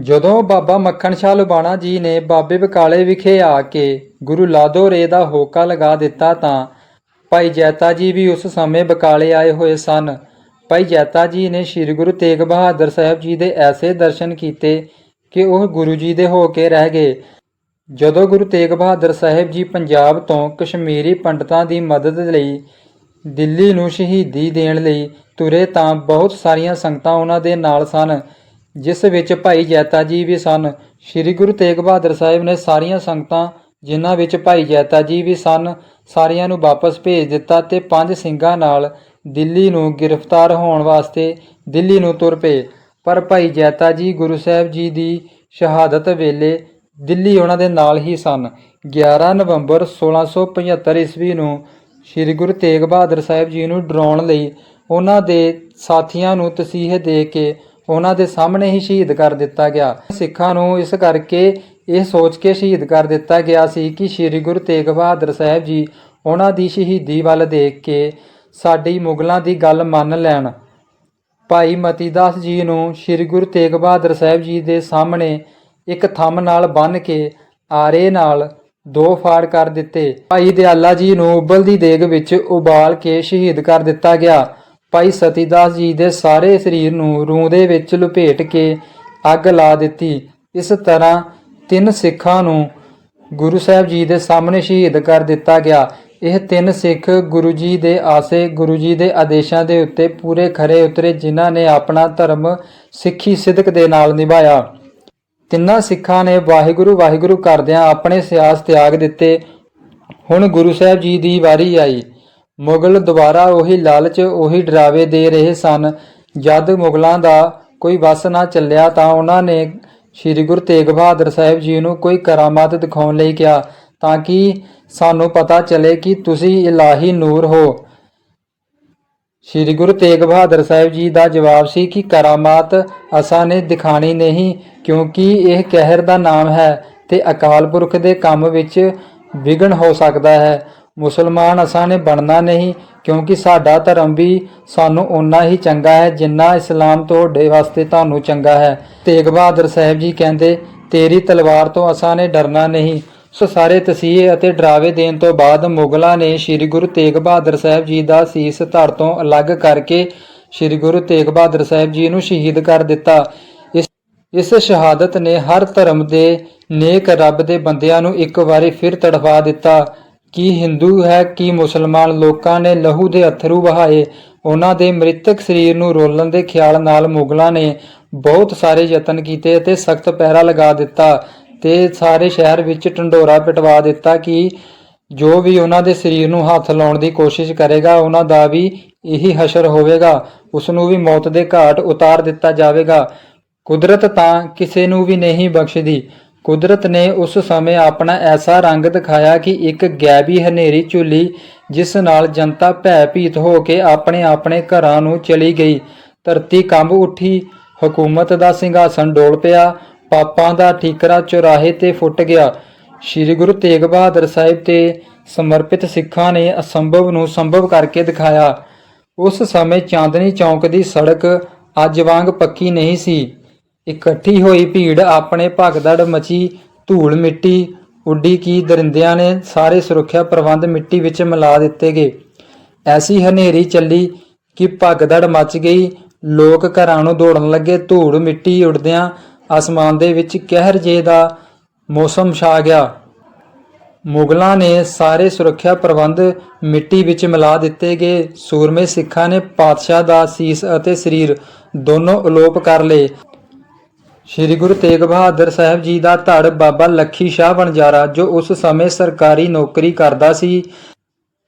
ਜਦੋਂ ਬਾਬਾ ਮੱਖਣ ਸ਼ਾਹ ਲੁਬਾਣਾ ਜੀ ਨੇ ਬਾਬੇ ਬਕਾਲੇ ਵਿਖੇ ਆ ਕੇ ਗੁਰੂ ਲਾਦੋ ਰੇ ਦਾ ਹੋਕਾ ਲਗਾ ਦਿੱਤਾ ਤਾਂ ਭਾਈ ਜੈਤਾ ਜੀ ਵੀ ਉਸ ਸਮੇਂ ਬਕਾਲੇ ਆਏ ਹੋਏ ਸਨ। ਭਾਈ ਜੈਤਾ ਜੀ ਨੇ ਸ੍ਰੀ ਗੁਰੂ ਤੇਗ ਬਹਾਦਰ ਸਾਹਿਬ ਜੀ ਦੇ ਐਸੇ ਦਰਸ਼ਨ ਕੀਤੇ ਕਿ ਉਹ ਗੁਰੂ ਜੀ ਦੇ ਹੋ ਕੇ ਰਹਿ ਗਏ। ਜਦੋਂ ਗੁਰੂ ਤੇਗ ਬਹਾਦਰ ਸਾਹਿਬ ਜੀ ਪੰਜਾਬ ਤੋਂ ਕਸ਼ਮੀਰੀ ਪੰਡਤਾਂ ਦੀ ਮਦਦ ਲਈ ਦਿੱਲੀ ਨੂੰ ਸ਼ਹੀਦੀ ਦੇਣ ਲਈ ਤੁਰੇ ਤਾਂ ਬਹੁਤ ਸਾਰੀਆਂ ਸੰਗਤਾਂ ਉਹਨਾਂ ਦੇ ਨਾਲ ਸਨ। ਜਿਸ ਵਿੱਚ ਭਾਈ ਜੈਤਾ ਜੀ ਵੀ ਸਨ। ਸ੍ਰੀ ਗੁਰੂ ਤੇਗ ਬਹਾਦਰ ਸਾਹਿਬ ਨੇ ਸਾਰੀਆਂ ਸੰਗਤਾਂ, ਜਿਨ੍ਹਾਂ ਵਿੱਚ ਭਾਈ ਜੈਤਾ ਜੀ ਵੀ ਸਨ, ਸਾਰਿਆਂ ਨੂੰ ਵਾਪਸ ਭੇਜ ਦਿੱਤਾ ਤੇ ਪੰਜ ਸਿੰਘਾਂ ਨਾਲ ਦਿੱਲੀ ਨੂੰ ਗ੍ਰਿਫਤਾਰ ਹੋਣ ਵਾਸਤੇ ਦਿੱਲੀ ਨੂੰ ਤੁਰ ਪਏ। ਪਰ ਭਾਈ ਜੈਤਾ ਜੀ ਗੁਰੂ ਸਾਹਿਬ ਜੀ ਦੀ ਸ਼ਹਾਦਤ ਵੇਲੇ ਦਿੱਲੀ ਉਹਨਾਂ ਦੇ ਨਾਲ ਹੀ ਸਨ। 11 ਨਵੰਬਰ 1675 ਈਸਵੀ ਨੂੰ ਸ੍ਰੀ ਗੁਰੂ ਤੇਗ ਬਹਾਦਰ ਸਾਹਿਬ ਜੀ ਨੂੰ ਡਰਾਉਣ ਲਈ ਉਹਨਾਂ ਦੇ ਸਾਥੀਆਂ ਨੂੰ ਤਸੀਹੇ ਦੇ ਕੇ ਉਹਨਾਂ ਦੇ ਸਾਹਮਣੇ ਹੀ ਸ਼ਹੀਦ ਕਰ ਦਿੱਤਾ ਗਿਆ। ਸਿੱਖਾਂ ਨੂੰ ਇਸ ਕਰਕੇ ਇਹ ਸੋਚ ਕੇ ਸ਼ਹੀਦ ਕਰ ਦਿੱਤਾ ਗਿਆ ਸੀ ਕਿ ਸ੍ਰੀ ਗੁਰੂ ਤੇਗ ਬਹਾਦਰ ਸਾਹਿਬ ਜੀ ਉਹਨਾਂ ਦੀ ਸ਼ਹੀਦੀ ਵੱਲ ਦੇਖ ਕੇ ਸਾਡੀ ਮੁਗਲਾਂ ਦੀ ਗੱਲ ਮੰਨ ਲੈਣ। ਭਾਈ ਮਤੀਦਾਸ ਜੀ ਨੂੰ ਸ੍ਰੀ ਗੁਰੂ ਤੇਗ ਬਹਾਦਰ ਸਾਹਿਬ ਜੀ ਦੇ ਸਾਹਮਣੇ ਇੱਕ ਥੰਮ ਨਾਲ ਬੰਨ੍ਹ ਕੇ ਆਰੇ ਨਾਲ ਦੋ ਫਾੜ ਕਰ ਦਿੱਤੇ। ਭਾਈ ਦਿਆਲਾ ਜੀ ਨੂੰ ਉਬਲਦੀ ਦੇਗ ਵਿੱਚ ਉਬਾਲ ਕੇ ਸ਼ਹੀਦ ਕਰ ਦਿੱਤਾ ਗਿਆ। ਭਾਈ ਸਤੀਦਾਸ ਜੀ ਦੇ ਸਾਰੇ ਸਰੀਰ ਨੂੰ ਰੂੰ ਦੇ ਵਿੱਚ ਲਪੇਟ ਕੇ ਅੱਗ ਲਾ ਦਿੱਤੀ। ਇਸ ਤਰ੍ਹਾਂ ਤਿੰਨ ਸਿੱਖਾਂ ਨੂੰ ਗੁਰੂ ਸਾਹਿਬ ਜੀ ਦੇ ਸਾਹਮਣੇ ਸ਼ਹੀਦ ਕਰ ਦਿੱਤਾ ਗਿਆ। ਇਹ ਤਿੰਨ ਸਿੱਖ ਗੁਰੂ ਜੀ ਦੇ ਆਸੇ, ਗੁਰੂ ਜੀ ਦੇ ਆਦੇਸ਼ਾਂ ਦੇ ਉੱਤੇ ਪੂਰੇ ਖਰੇ ਉਤਰੇ, ਜਿਨ੍ਹਾਂ ਨੇ ਆਪਣਾ ਧਰਮ ਸਿੱਖੀ ਸਿਦਕ ਦੇ ਨਾਲ ਨਿਭਾਇਆ। ਤਿੰਨਾਂ ਸਿੱਖਾਂ ਨੇ ਵਾਹਿਗੁਰੂ ਵਾਹਿਗੁਰੂ ਕਰਦਿਆਂ ਆਪਣੇ ਸਿਆਸ ਤਿਆਗ ਦਿੱਤੇ। ਹੁਣ ਗੁਰੂ ਸਾਹਿਬ ਜੀ ਦੀ ਵਾਰੀ ਆਈ। ਮੁਗਲ ਦੁਬਾਰਾ ਉਹੀ ਲਾਲਚ, ਉਹੀ ਡਰਾਵੇ ਦੇ ਰਹੇ ਸਨ। ਜਦ ਮੁਗਲਾਂ ਦਾ ਕੋਈ ਵਸ ਨਾ ਚੱਲਿਆ ਤਾਂ ਉਹਨਾਂ ਨੇ ਸ੍ਰੀ ਗੁਰੂ ਤੇਗ ਬਹਾਦਰ ਸਾਹਿਬ ਜੀ ਨੂੰ ਕੋਈ ਕਰਾਮਾਤ ਦਿਖਾਉਣ ਲਈ ਕਿਹਾ, ਤਾਂ ਕਿ ਸਾਨੂੰ ਪਤਾ ਚੱਲੇ ਕਿ ਤੁਸੀਂ ਇਲਾਹੀ ਨੂਰ ਹੋ। ਸ੍ਰੀ ਗੁਰੂ ਤੇਗ ਬਹਾਦਰ ਸਾਹਿਬ ਜੀ ਦਾ ਜਵਾਬ ਸੀ ਕਿ ਕਰਾਮਾਤ ਅਸਾਂ ਨੇ ਦਿਖਾਣੀ ਨਹੀਂ, ਕਿਉਂਕਿ ਇਹ ਕਹਿਰ ਦਾ ਨਾਮ ਹੈ ਤੇ ਅਕਾਲ ਪੁਰਖ ਦੇ ਕੰਮ ਵਿੱਚ ਵਿਗਨ ਹੋ ਸਕਦਾ ਹੈ। ਮੁਸਲਮਾਨ ਅਸਾਂ ਨੇ ਬਣਨਾ ਨਹੀਂ, ਕਿਉਂਕਿ ਸਾਡਾ ਧਰਮ ਵੀ ਸਾਨੂੰ ਓਨਾ ਹੀ ਚੰਗਾ ਹੈ, ਜਿੰਨਾ ਇਸਲਾਮ ਤੁਹਾਡੇ ਵਾਸਤੇ ਤੁਹਾਨੂੰ ਚੰਗਾ ਹੈ। ਤੇਗ ਬਹਾਦਰ ਸਾਹਿਬ ਜੀ ਕਹਿੰਦੇ, ਤੇਰੀ ਤਲਵਾਰ ਤੋਂ ਅਸਾਂ ਨੇ ਡਰਨਾ ਨਹੀਂ। ਸੋ ਸਾਰੇ ਤਸੀਹੇ ਅਤੇ ਡਰਾਵੇ ਦੇਣ ਤੋਂ ਬਾਅਦ ਮੁਗਲਾਂ ਨੇ ਸ੍ਰੀ ਗੁਰੂ ਤੇਗ ਬਹਾਦਰ ਸਾਹਿਬ ਜੀ ਦਾ ਸੀਸ ਧੜ ਤੋਂ ਅਲੱਗ ਕਰਕੇ ਸ੍ਰੀ ਗੁਰੂ ਤੇਗ ਬਹਾਦਰ ਸਾਹਿਬ ਜੀ ਨੂੰ ਸ਼ਹੀਦ ਕਰ ਦਿੱਤਾ। ਇਸ ਇਸ ਸ਼ਹਾਦਤ ਨੇ ਹਰ ਧਰਮ ਦੇ ਨੇਕ ਰੱਬ ਦੇ ਬੰਦਿਆਂ ਨੂੰ ਇੱਕ ਵਾਰੀ ਫਿਰ ਤੜਫਾ ਦਿੱਤਾ। ਕਿ ਹਿੰਦੂ ਹੈ, ਕਿ ਮੁਸਲਮਾਨ ਲੋਕਾਂ ਨੇ ਲਹੂ ਦੇ ਅਥਰੂ ਵਹਾਏ, ਉਹਨਾਂ ਦੇ ਮ੍ਰਿਤਕ ਸਰੀਰ ਨੂੰ ਰੋਲਣ ਦੇ ਖਿਆਲ ਨਾਲ ਮੁਗਲਾਂ ਨੇ ਬਹੁਤ ਸਾਰੇ ਯਤਨ ਕੀਤੇ ਅਤੇ ਸਖਤ ਪਹਿਰਾ ਲਗਾ ਦਿੱਤਾ ਤੇ ਸਾਰੇ ਸ਼ਹਿਰ ਵਿੱਚ ਢੰਡੋਰਾ ਪਿਟਵਾ ਦਿੱਤਾ ਕਿ ਜੋ ਵੀ ਉਹਨਾਂ ਦੇ ਸਰੀਰ ਨੂੰ ਹੱਥ ਲਾਉਣ ਦੀ ਕੋਸ਼ਿਸ਼ ਕਰੇਗਾ, ਉਹਨਾਂ ਦਾ ਵੀ ਇਹੀ ਹਸ਼ਰ ਹੋਵੇਗਾ, ਉਸ ਨੂੰ ਵੀ ਮੌਤ ਦੇ ਘਾਟ ਉਤਾਰ ਦਿੱਤਾ ਜਾਵੇਗਾ। ਕੁਦਰਤ ਤਾਂ ਕਿਸੇ ਨੂੰ ਵੀ ਨਹੀਂ ਬਖਸ਼ਦੀ ਕੁਦਰਤ ਨੇ ਉਸ ਸਮੇਂ ਆਪਣਾ ਐਸਾ ਰੰਗ ਦਿਖਾਇਆ ਕਿ ਇੱਕ ਗੈਬੀ ਹਨੇਰੀ ਝੁੱਲੀ, ਜਿਸ ਨਾਲ ਜਨਤਾ ਭੈ ਭੀਤ ਹੋ ਕੇ ਆਪਣੇ ਆਪਣੇ ਘਰਾਂ ਨੂੰ ਚਲੀ ਗਈ। ਧਰਤੀ ਕੰਬ ਉੱਠੀ, ਹਕੂਮਤ ਦਾ ਸਿੰਘਾਸਨ ਡੋਲ ਪਿਆ, ਪਾਪਾਂ ਦਾ ਠੀਕਰਾ ਚੁਰਾਹੇ ਤੇ ਫੁੱਟ ਗਿਆ। ਸ੍ਰੀ ਗੁਰੂ ਤੇਗ ਬਹਾਦਰ ਸਾਹਿਬ ਤੇ ਸਮਰਪਿਤ ਸਿੱਖਾਂ ਨੇ ਅਸੰਭਵ ਨੂੰ ਸੰਭਵ ਕਰਕੇ ਦਿਖਾਇਆ। ਉਸ ਸਮੇਂ ਚਾਂਦਨੀ ਚੌਂਕ ਦੀ ਸੜਕ ਅੱਜ ਵਾਂਗ ਪੱਕੀ ਨਹੀਂ ਸੀ। ਇਕੱਠੀ ਹੋਈ ਭੀੜ ਆਪਣੇ ਭਗਦੜ ਮਚੀ ਧੂੜ ਮਿੱਟੀ, ਉੱਡੀ ਕੀ ਦਰਿੰਦਿਆਂ ਨੇ ਸਾਰੇ ਸੁਰੱਖਿਆ ਪ੍ਰਬੰਧ ਮਿੱਟੀ ਵਿੱਚ ਮਿਲਾ ਦਿੱਤੇ ਗਏ। ਐਸੀ ਹਨੇਰੀ ਚੱਲੀ ਕਿ ਭਗਦੜ ਮਚ ਗਈ। ਲੋਕ ਘਰਾਂ ਨੂੰ ਦੌੜਨ ਲੱਗੇ ਧੂੜ ਮਿੱਟੀ ਉੱਡਦਿਆਂ ਅਸਮਾਨ ਦੇ ਵਿੱਚ ਕਹਿਰ ਜੇ ਦਾ ਮੌਸਮ ਛਾ ਗਿਆ। ਮੁਗਲਾਂ ਨੇ ਸਾਰੇ ਸੁਰੱਖਿਆ ਪ੍ਰਬੰਧ ਮਿੱਟੀ ਵਿੱਚ ਮਿਲਾ ਦਿੱਤੇ ਗਏ। ਸੂਰਮੇ ਸਿੱਖਾਂ ਨੇ ਪਾਤਸ਼ਾਹ ਦਾ ਸੀਸ ਅਤੇ ਸਰੀਰ ਦੋਨੋਂ ਅਲੋਪ ਕਰ ਲਏ। ਸ੍ਰੀ ਗੁਰੂ ਤੇਗ ਬਹਾਦਰ ਸਾਹਿਬ ਜੀ ਦਾ ਧੜ ਬਾਬਾ ਲੱਖੀ ਸ਼ਾਹ ਵਣਜਾਰਾ, ਜੋ ਉਸ ਸਮੇਂ ਸਰਕਾਰੀ ਨੌਕਰੀ ਕਰਦਾ ਸੀ।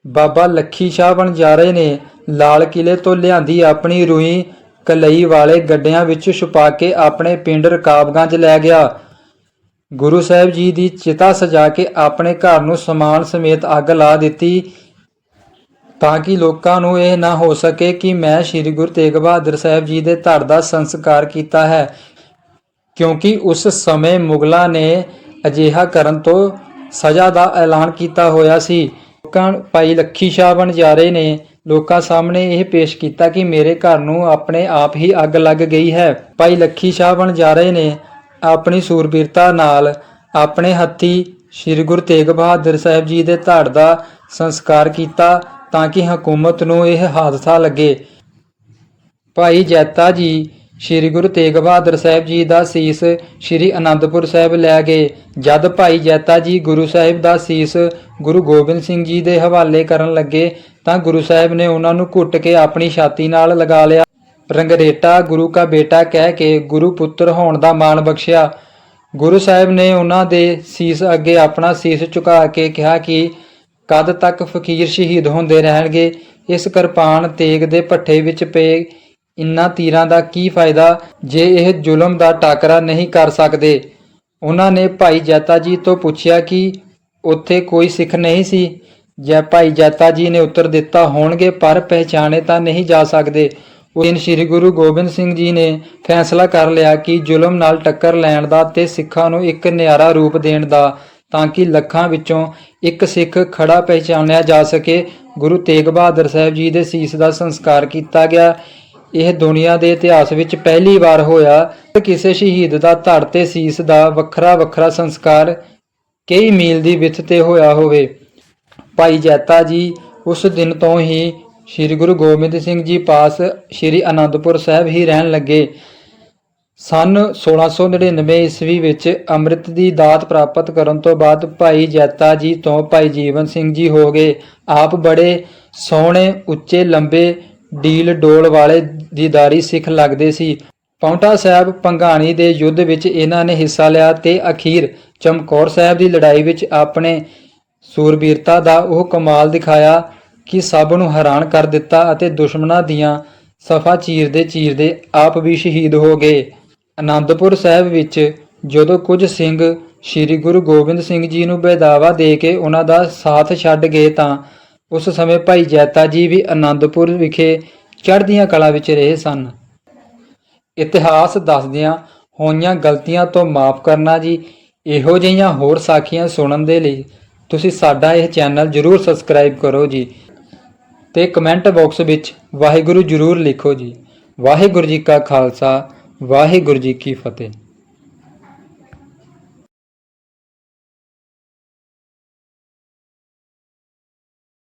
ਬਾਬਾ ਲੱਖੀ ਸ਼ਾਹ ਵਣਜਾਰੇ ਨੇ ਲਾਲ ਕਿਲੇ ਤੋਂ ਲਿਆਂਦੀ ਆਪਣੀ ਰੂਈ ਕਲਈ ਵਾਲੇ ਗੱਡਿਆਂ ਵਿੱਚ ਛੁਪਾ ਕੇ ਆਪਣੇ ਪਿੰਡ ਰਕਾਬਗੰਜ ਲੈ ਗਿਆ। ਗੁਰੂ ਸਾਹਿਬ ਜੀ ਦੀ ਚਿਤਾ ਸਜਾ ਕੇ ਆਪਣੇ ਘਰ ਨੂੰ ਸਮਾਨ ਸਮੇਤ ਅੱਗ ਲਾ ਦਿੱਤੀ ਤਾਂ ਕਿ ਲੋਕਾਂ ਨੂੰ ਇਹ ਨਾ ਹੋ ਸਕੇ ਕਿ ਮੈਂ ਸ੍ਰੀ ਗੁਰੂ ਤੇਗ ਬਹਾਦਰ ਸਾਹਿਬ ਜੀ ਦੇ ਧੜ ਦਾ ਸੰਸਕਾਰ ਕੀਤਾ ਹੈ। ਕਿਉਂਕਿ ਉਸ ਸਮੇਂ ਮੁਗਲਾਂ ਨੇ ਅਜਿਹਾ ਕਰਨ ਤੋਂ ਸਜ਼ਾ ਦਾ ਐਲਾਨ ਕੀਤਾ ਹੋਇਆ ਸੀ। ਲੋਕਾਂ ਭਾਈ ਲੱਖੀ ਸ਼ਾਹ ਬਣਜਾਰੇ ਨੇ। ਲੋਕਾਂ ਸਾਹਮਣੇ ਇਹ ਪੇਸ਼ ਕੀਤਾ ਕਿ ਮੇਰੇ ਘਰ ਨੂੰ ਆਪਣੇ ਆਪ ਹੀ ਅੱਗ ਲੱਗ ਗਈ ਹੈ। ਭਾਈ ਲੱਖੀ ਸ਼ਾਹ ਬਣਜਾਰੇ ਨੇ। ਆਪਣੀ ਸੂਰਬੀਰਤਾ ਨਾਲ ਆਪਣੇ ਹੱਥੀ ਸ੍ਰੀ ਗੁਰੂ ਤੇਗ ਬਹਾਦਰ ਸਾਹਿਬ ਜੀ ਦੇ ਧੜ ਦਾ ਸੰਸਕਾਰ ਕੀਤਾ ਤਾਂ ਕਿ ਹਕੂਮਤ ਨੂੰ ਇਹ ਹਾਦਸਾ ਲੱਗੇ। ਭਾਈ ਜੈਤਾ ਜੀ ਸ੍ਰੀ ਗੁਰੂ ਤੇਗ ਬਹਾਦਰ ਸਾਹਿਬ ਜੀ ਦਾ ਸੀਸ ਸ੍ਰੀ ਅਨੰਦਪੁਰ ਸਾਹਿਬ ਲੈ ਗਏ। ਜਦ ਭਾਈ ਜੈਤਾ ਜੀ ਗੁਰੂ ਸਾਹਿਬ ਦਾ ਸੀਸ ਗੁਰੂ ਗੋਬਿੰਦ ਸਿੰਘ ਜੀ ਦੇ ਹਵਾਲੇ ਕਰਨ ਲੱਗੇ ਤਾਂ ਗੁਰੂ ਸਾਹਿਬ ਨੇ ਉਹਨਾਂ ਨੂੰ ਘੁੱਟ ਕੇ ਆਪਣੀ ਛਾਤੀ ਨਾਲ ਲਗਾ ਲਿਆ। ਰੰਗਰੇਟਾ, ਗੁਰੂ ਕਾ ਬੇਟਾ ਕਹਿ ਕੇ ਗੁਰੂ ਪੁੱਤਰ ਹੋਣ ਦਾ ਮਾਣ ਬਖਸ਼ਿਆ। ਗੁਰੂ ਸਾਹਿਬ ਨੇ ਉਹਨਾਂ ਦੇ ਸੀਸ ਅੱਗੇ ਆਪਣਾ ਸੀਸ ਝੁਕਾ ਕੇ ਕਿਹਾ ਕਿ ਕਦ ਤੱਕ ਫਕੀਰ ਸ਼ਹੀਦ ਹੁੰਦੇ ਰਹਿਣਗੇ? ਇਸ ਕਿਰਪਾਨ ਤੇਗ ਦੇ ਭੱਠੇ ਵਿੱਚ ਪਏ ਇਨ੍ਹਾਂ ਤੀਰਾਂ ਦਾ ਕੀ ਫਾਇਦਾ ਜੇ ਇਹ ਜ਼ੁਲਮ ਦਾ ਟਾਕਰਾ ਨਹੀਂ ਕਰ ਸਕਦੇ? ਉਹਨਾਂ ਨੇ ਭਾਈ ਜੈਤਾ ਜੀ ਤੋਂ ਪੁੱਛਿਆ ਕਿ ਉੱਥੇ ਕੋਈ ਸਿੱਖ ਨਹੀਂ ਸੀ? ਜੈ ਭਾਈ ਜੈਤਾ ਜੀ ਨੇ ਉੱਤਰ ਦਿੱਤਾ ਹੋਣਗੇ ਪਰ ਪਹਿਚਾਣੇ ਤਾਂ ਨਹੀਂ ਜਾ ਸਕਦੇ। ਉਸ ਦਿਨ ਸ੍ਰੀ ਗੁਰੂ ਗੋਬਿੰਦ ਸਿੰਘ ਜੀ ਨੇ ਫੈਸਲਾ ਕਰ ਲਿਆ ਕਿ ਜ਼ੁਲਮ ਨਾਲ ਟੱਕਰ ਲੈਣ ਦਾ ਤੇ ਸਿੱਖਾਂ ਨੂੰ ਇੱਕ ਨਿਆਰਾ ਰੂਪ ਦੇਣ ਦਾ, ਤਾਂ ਕਿ ਲੱਖਾਂ ਵਿੱਚੋਂ ਇੱਕ ਸਿੱਖ ਖੜਾ ਪਹਿਚਾਨਿਆ ਜਾ ਸਕੇ। ਗੁਰੂ ਤੇਗ ਬਹਾਦਰ ਸਾਹਿਬ ਜੀ ਦੇ ਸੀਸ ਦਾ ਸੰਸਕਾਰ ਕੀਤਾ ਗਿਆ। ਇਹ ਦੁਨੀਆ ਦੇ ਇਤਿਹਾਸ ਵਿੱਚ ਪਹਿਲੀ ਵਾਰ ਹੋਇਆ ਕਿ ਕਿਸੇ ਸ਼ਹੀਦ ਦਾ ਧੜ ਤੇ ਸੀਸ ਦਾ ਵੱਖਰਾ ਵੱਖਰਾ ਸੰਸਕਾਰ ਕਈ ਮੀਲ ਦੀ ਵਿੱਥ ਤੇ ਹੋਇਆ ਹੋਵੇ। ਭਾਈ ਜੈਤਾ ਜੀ ਉਸ ਦਿਨ ਤੋਂ ਹੀ ਸ੍ਰੀ ਗੁਰੂ ਗੋਬਿੰਦ ਸਿੰਘ ਜੀ ਪਾਸ ਸ੍ਰੀ ਅਨੰਦਪੁਰ ਸਾਹਿਬ ਹੀ ਰਹਿਣ ਲੱਗੇ। ਸਨ 1699 ਈਸਵੀ ਵਿੱਚ ਅੰਮ੍ਰਿਤ ਦੀ ਦਾਤ ਪ੍ਰਾਪਤ ਕਰਨ ਤੋਂ ਬਾਅਦ ਭਾਈ ਜੈਤਾ ਜੀ ਤੋਂ ਭਾਈ ਜੀਵਨ ਸਿੰਘ ਜੀ ਹੋ ਗਏ। ਆਪ ਬੜੇ ਸੋਹਣੇ, ਉੱਚੇ, ਲੰਬੇ ਡੀਲ ਡੋਲ ਵਾਲੇ ਦੀਦਾਰੀ ਸਿੱਖ ਲੱਗਦੇ ਸੀ। ਪੌਂਟਾ ਸਾਹਿਬ ਪੰਘਾਣੀ ਦੇ ਯੁੱਧ ਵਿੱਚ ਇਹਨਾਂ ਨੇ ਹਿੱਸਾ ਲਿਆ ਤੇ ਅਖੀਰ ਚਮਕੌਰ ਸਾਹਿਬ ਦੀ ਲੜਾਈ ਵਿੱਚ ਆਪਣੇ ਸੂਰਬੀਰਤਾ ਦਾ ਉਹ ਕਮਾਲ ਦਿਖਾਇਆ ਕਿ ਸਭ ਨੂੰ ਹੈਰਾਨ ਕਰ ਦਿੱਤਾ ਅਤੇ ਦੁਸ਼ਮਣਾਂ ਦੀਆਂ ਸਫਾ ਚੀਰਦੇ ਚੀਰਦੇ ਆਪ ਵੀ ਸ਼ਹੀਦ ਹੋ ਗਏ। ਆਨੰਦਪੁਰ ਸਾਹਿਬ ਵਿੱਚ ਜਦੋਂ ਕੁਝ ਸਿੰਘ ਸ੍ਰੀ ਗੁਰੂ ਗੋਬਿੰਦ ਸਿੰਘ ਜੀ ਨੂੰ ਬੇਦਾਵਾ ਦੇ ਕੇ ਉਹਨਾਂ ਦਾ ਸਾਥ ਛੱਡ ਗਏ ਤਾਂ ਉਸ ਸਮੇਂ ਭਾਈ ਜੈਤਾ ਜੀ ਵੀ ਆਨੰਦਪੁਰ ਵਿਖੇ ਚੜ੍ਹਦੀਆਂ ਕਲਾ ਵਿੱਚ ਰਹੇ ਸਨ। ਇਤਿਹਾਸ ਦੱਸਦਿਆਂ ਹੋਈਆਂ ਗਲਤੀਆਂ ਤੋਂ ਮਾਫ ਕਰਨਾ ਜੀ, ਇਹੋ ਜਿਹੀਆਂ ਹੋਰ ਸਾਖੀਆਂ ਸੁਣਨ ਦੇ ਲਈ ਤੁਸੀਂ ਸਾਡਾ ਇਹ ਚੈਨਲ ਜਰੂਰ ਸਬਸਕ੍ਰਾਈਬ ਕਰੋ ਜੀ ਤੇ ਕਮੈਂਟ ਬਾਕਸ ਵਿੱਚ ਵਾਹਿਗੁਰੂ ਜਰੂਰ ਲਿਖੋ ਜੀ। ਵਾਹਿਗੁਰੂ ਜੀ ਕਾ ਖਾਲਸਾ, ਵਾਹਿਗੁਰੂ ਜੀ ਕੀ ਫਤਿਹ।